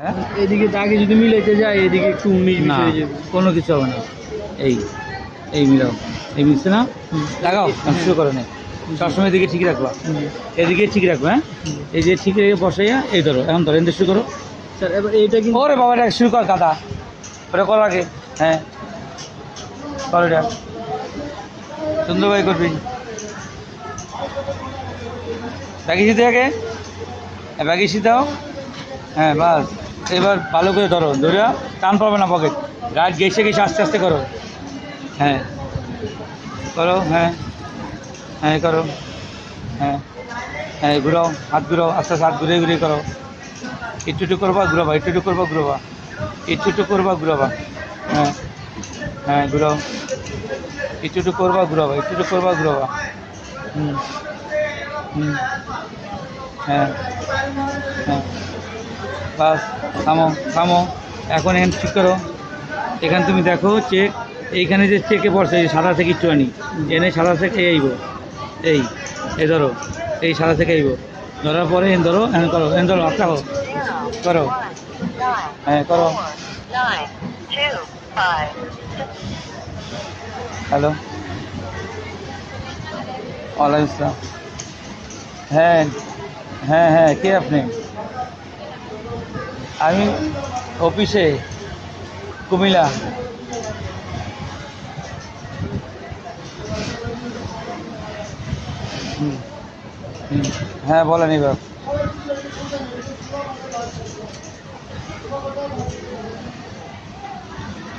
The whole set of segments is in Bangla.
হ্যাঁ? এদিকে তাকে যদি মিলাইতে যায় এদিকে একটু উনিশ না। কোনো কিছু হবে না। এই এই মিলাও। এই মিলছে না? লাগাও শুরু করে নে। সবসময় এদিকে ঠিক রাখবা। এদিকে ঠিক রাখবা হ্যাঁ? এই যে ঠিক রেখে বসাইয়া এই ধরো এখন ধরো এনতে শুরু করো। স্যার এবার এইটা কি ওরে বাবা এটা শুরু কর গাদা ওটা করো আগে। হ্যাঁ। করো এটা। সুন্দরভাবে করবি। ব্যাগি শীতে আগে। হ্যাঁ ব্যাগি শীতাও হ্যাঁ বাস। এবার ভালো করে ধরো ধরে টান পাবে না পকেট গাছ গেছে গেছে আস্তে আস্তে করো। হ্যাঁ। করো হ্যাঁ। হ্যাঁ করো। হ্যাঁ। হ্যাঁ ঘুরাও, হাত ঘুরাও, আস্তে আস্তে হাত ঘুরে ঘুরে করো। একটু একটু করবা, ঘুরাবা, একটু একটু করবা, ঘুরাবা। একটু একটু করবা, ঘুরাবা। হ্যাঁ। হ্যাঁ ঘুরাও। একটু একটু করবা, ঘুরাবা, একটু একটু করবা, ঘুরাবা। হুম। হুম। হ্যাঁ। হ্যাঁ। বাস, থামো থামো। এখন এখানে ঠিক করো। এখানে তুমি দেখো চেক এইখানে যে চেকে পড়ছে, এই সাদা থেকে একটু আনি। এনে সাদা থেকে আইব। এই এই ধরো, এই সাদা থেকে আইব। ধরার পরে এন ধরো, এন করো এন ধরো আটকা হোক করো। হ্যাঁ করো। হ্যালো। ওয়ালাইকুম আসসালাম। হ্যাঁ হ্যাঁ হ্যাঁ কে আপনি? আমি অফিসে কুমিল্লা। হুম, হুম, হ্যাঁ বলেন এবার।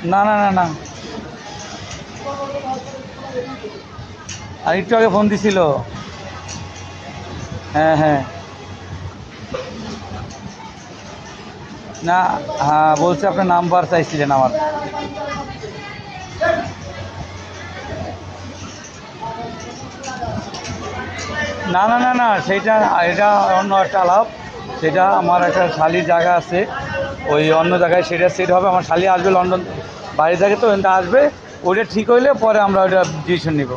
না না না না। আর একটু আগে ফোন দিছিল। হ্যাঁ হ্যাঁ। না হ্যাঁ বলছে আপনার নাম্বার চাইছিলেন আমার। না না না না, সেইটা, এটা অন্য একটা আলাপ। সেটা আমার একটা শালির জায়গা আছে। ওই অন্য জায়গায় সেটা সেট হবে। আমার শালি আসবে লন্ডন, বাইরে থেকে তো এটা আসবে। ওইটা ঠিক হইলে পরে আমরা ওইটা ডিসিশন নিব।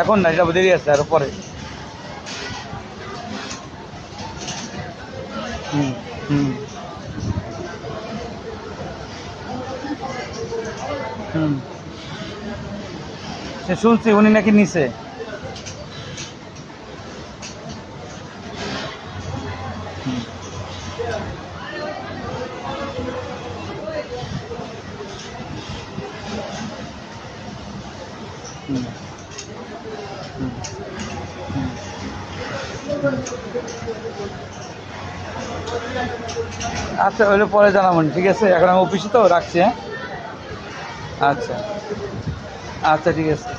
এখন না, এটা দেরি আছে আরও পরে। হুম হুম। হুম। সে শুনছি, উনি নাকি নিছে। আচ্ছা ওইটা পরে জানাবেন ঠিক আছে, এখন আমি অফিসে তো রাখছি হ্যাঁ? আচ্ছা। আচ্ছা ঠিক আছে।